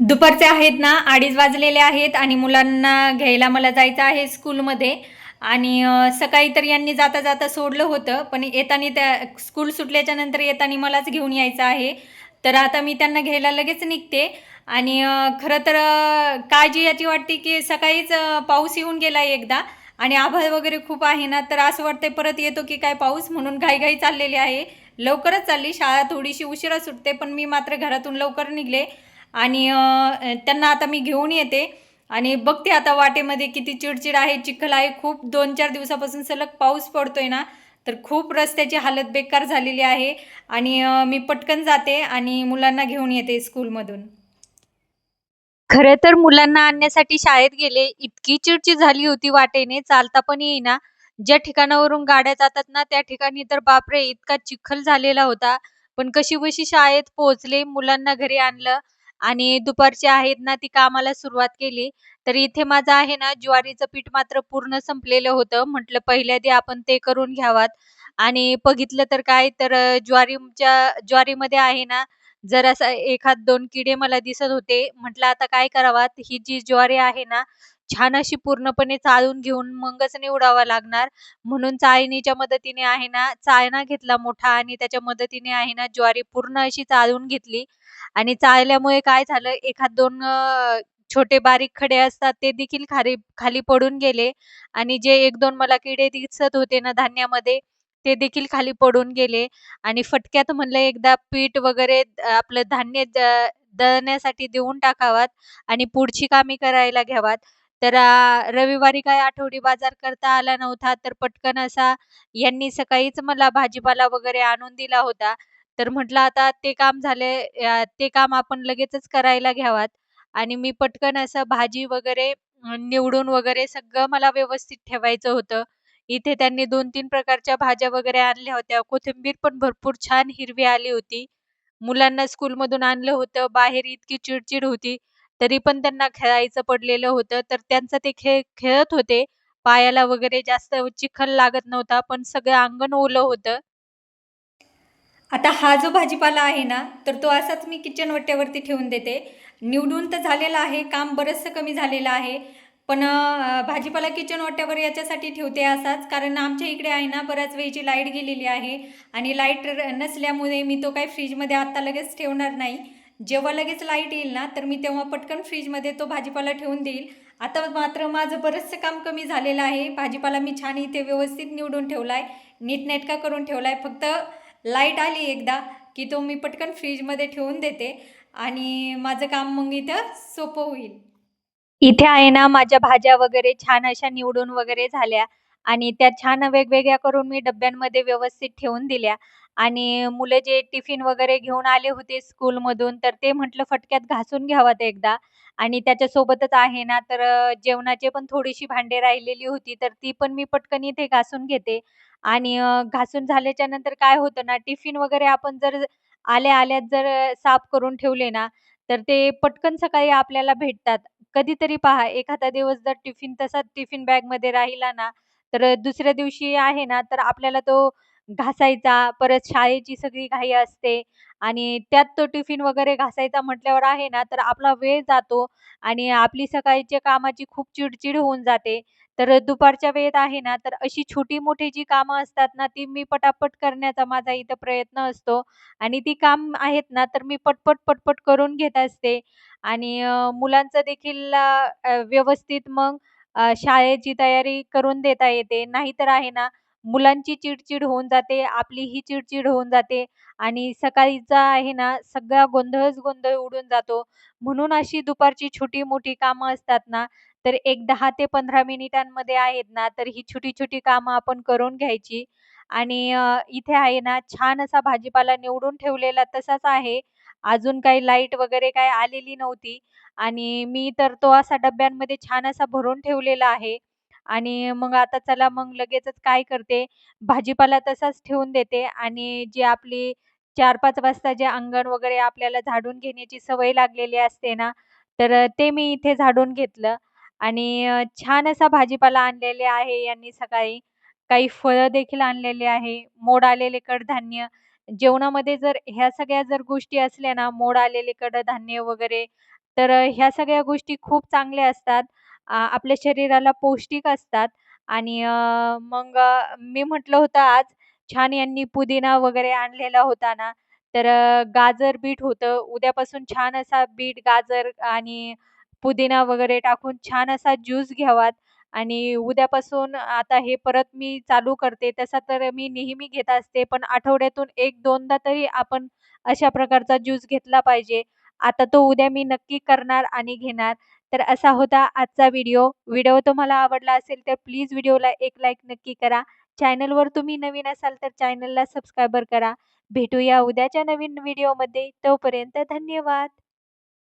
दुपारचे आहेत ना अडीच वाजलेले आहेत आणि मुलांना घ्यायला मला जायचं आहे स्कूलमध्ये. आणि सकाळी तर यांनी जाता जाता सोडलं होतं पण येताना त्या स्कूल सुटल्याच्या नंतर येताना मलाच घेऊन यायचं आहे. तर आता मी त्यांना घ्यायला लगेच निघते. आणि खरं तर काळजी याची वाटते की सकाळीच पाऊस येऊन गेला एकदा. आणि आभाळ वगैरे खूप आहे ना तर असं वाटते परत येतो की काय पाऊस म्हणून घाईघाई चाललेली आहे. लवकरच चालली शाळा थोडीशी उशिरा सुटते पण मी मात्र घरातून लवकर निघले. आणि त्यांना आता मी घेऊन येते. आणि बघते आता वाटेमध्ये किती चिडचिड आहे चिखल आहे. खूप दोन चार दिवसापासून सलग पाऊस पडतोय ना तर खूप रस्त्याची हालत बेकार झालेली आहे. आणि मी पटकन जाते आणि मुलांना घेऊन येते स्कूलमधून. खरे तर मुलांना आणण्यासाठी शाळेत गेले इतकी चिडचिड झाली होती वाटेने चालता पण येईना. ज्या ठिकाणावरून गाड्या जातात ना त्या ठिकाणी तर बापरे इतका चिखल झालेला होता. पण कशी बशी शाळेत पोहोचले मुलांना घरी आणलं. आणि दुपारची आहेत ना ती कामाला सुरुवात केली तर इथे माझं आहे ना ज्वारीचं पीठ मात्र पूर्ण संपलेलं होतं म्हटलं पहिल्या आपण ते करून घ्यावात आणि बघितलं तर काय तर ज्वारीच्या ज्वारीमध्ये आहे ना जरासा एखाद दोन किडे मला दिसत होते. म्हटलं आता काय करावात? ही जी ज्वारी आहे ना, छान अशी पूर्णपणे चाळून घेऊन मगच निवडावा लागणार. म्हणून चाळणीच्या मदतीने आहे ना, चाळणा घेतला मोठा आणि त्याच्या मदतीने आहे ना, ज्वारी पूर्ण अशी चाळून घेतली आणि चाळल्यामुळे काय झालं, एखाद दोन छोटे बारीक खडे असतात ते देखील खाली खाली पडून गेले आणि जे 1-2 मला किडे दिसत होते ना धान्यामध्ये, ते देखील खाली पडून गेले. आणि फटक्यात म्हणलं एकदा पीठ वगैरे आपलं धान्य द दळण्यासाठी देऊन टाकावात आणि पुढची कामे करायला घ्यावात. तर रविवारी काय आठवडी बाजार करता आला नव्हता, तर पटकन असा यांनी सकाळीच मला भाजीपाला वगैरे आणून दिला होता. तर म्हटलं आता ते काम झाले ते काम आपण लगेचच करायला घ्यावात आणि मी पटकन असं भाजी वगैरे निवडून वगैरे सगळं मला व्यवस्थित ठेवायचं होतं. इथे त्यांनी 2-3 प्रकारच्या भाज्या वगैरे आणल्या होत्या. कोथिंबीर पण भरपूर छान हिरवी आली होती. मुलांना स्कूलमधून आणलं होतं. बाहेर इतकी चिडचिड होती, तरी पण त्यांना खेळायचं पडलेलं होतं. तर त्यांचं ते खेळ खेळत होते. पायाला वगैरे जास्त चिखल लागत नव्हता, पण सगळं अंगण ओलं होतं. आता हा जो भाजीपाला आहे ना, तर तो असाच मी किचन वट्ट्यावरती ठेवून देते. निवडून तर झालेला आहे, काम बरंचसं कमी झालेलं आहे. पण भाजीपाला किचन ओट्यावर याच्यासाठी ठेवते असाच, कारण आमच्या इकडे आहे ना, बऱ्याच वेळची लाइट गेलेली आहे आणि लाइट नसल्यामुळे मी तो काही फ्रीजमध्ये आत्ता लगेच ठेवणार नाही. जेव्हा लगेच लाइट येईल ना, तर मी तेव्हा पटकन फ्रीजमध्ये तो भाजीपाला ठेवून देईल. आता मात्र माझं बरंचसं काम कमी झालेलं आहे. भाजीपाला मी छान इथे व्यवस्थित निवडून ठेवला आहे नीटनेटका करून ठेवला आहे फक्त लाइट आली एकदा, की तो मी पटकन फ्रीजमध्ये ठेवून देते आणि माझं काम मग इथं सोपं होईल. इथे आहे ना माझ्या भाज्या वगैरे छान अशा निवडून वगैरे झाल्या आणि त्या छान वेगवेगळ्या करून मी डब्यांमध्ये व्यवस्थित ठेवून दिल्या. आणि मुलं जे टिफिन वगैरे घेऊन आले होते स्कूलमधून तर ते म्हटलं फटक्यात घासून घ्यावात एकदा. आणि त्याच्यासोबतच आहे ना तर जेवणाचे पण थोडीशी भांडे राहिलेली होती तर ती पण मी पटकन इथे घासून घेते. आणि घासून झाल्याच्यानंतर काय होतं ना टिफिन वगैरे आपण जर आल्या आल्यात जर साफ करून ठेवले ना तर ते पटकन सकाळी आपल्याला भेटतात. कधीतरी पहा, एखादा दिवस जर टिफिन तसाच टिफिन बॅगमध्ये राहिला ना, तर दुसऱ्या दिवशी आहे ना, तर आपल्याला तो घासायचा, परत शाळेची सगळी घाई असते आणि त्यात तो टिफिन वगैरे घासायचा म्हटल्यावर आहे ना, तर आपला वेळ जातो आणि आपली सकाळच्या कामाची खूप चिडचिड होऊन जाते. तर दुपारच्या वेळेत आहे ना, तर अशी छोटी-मोठी जी कामं असतात ना, ती मी पटापट करण्याचा माझा इथं प्रयत्न असतो आणि ती काम आहेत ना, तर मी पटपट, पटपट करून घेत असते. आणि मुलांचं देखील व्यवस्थित मग अ, शाळेची तयारी करून देता येते. नाहीतर आहे ना, मुलांची चिडचिड होऊन जाते, आपलीही ही चिडचिड होऊन जाते आणि सकाळीचा आहे ना, सगळा गोंधळच गोंधळ उडून जातो. म्हणून अशी दुपारची छोटी-मोठी कामं असतात ना, तर एक 10 ते 15 मिनिटांमध्ये आहेत ना, तर ही छोटी-छोटी कामं आपण करून घ्यायची आणि अ, इथे आहे ना, छान असा भाजीपाला निवडून ठेवलेला तसाच आहे. अजून काही लाइट वगैरे काही आलेली नव्हती. आणि मी तर तो असा डब्यांमध्ये छान असा भरून ठेवलेला आहे. आणि मग आता चला मग लगेचच काय करते, भाजीपाला तसाच ठेवून देते. आणि जी आपली 4-5 वाजता जे अंगण वगैरे आपल्याला झाडून घेण्याची सवय लागलेली असते ना, तर ते मी इथे झाडून घेतलं. आणि छान असा भाजीपाला आणलेले आहे यांनी सकाळी. काही फळं देखील आणलेले आहे, मोड आलेले कडधान्य. जेवणामध्ये जर ह्या सगळ्या जर गोष्टी असल्या ना, मोड आलेले कडधान्य वगैरे, तर ह्या सगळ्या गोष्टी खूप चांगल्या असतात. आपल्या शरीराला पौष्टिक असतात आणि मग मी म्हटलं होतं आज छान यांनी पुदिना वगैरे आणलेला होता ना, तर गाजर, बीट होतं. उद्यापासून छान असा बीट, गाजर आणि पुदिना वगैरे टाकून छान असा ज्यूस घ्यावात आणि उद्यापासून आता हे परत मी चालू करते. तसा तर मी नेहमी घेत असते, पण आठवड्यातून 1-2दा तरी आपण अशा प्रकारचा ज्यूस घेतला पाहिजे. आता तो उद्या मी नक्की करणार आणि घेणार. तर असा होता आजचा व्हिडिओ. व्हिडिओ तुम्हाला आवडला असेल तर प्लीज व्हिडिओला एक लाईक नक्की करा. चॅनलवर तुम्ही नवीन असाल तर चॅनलला सबस्क्रायबर करा. भेटूया उद्याच्या नवीन व्हिडिओमध्ये. तोपर्यंत धन्यवाद.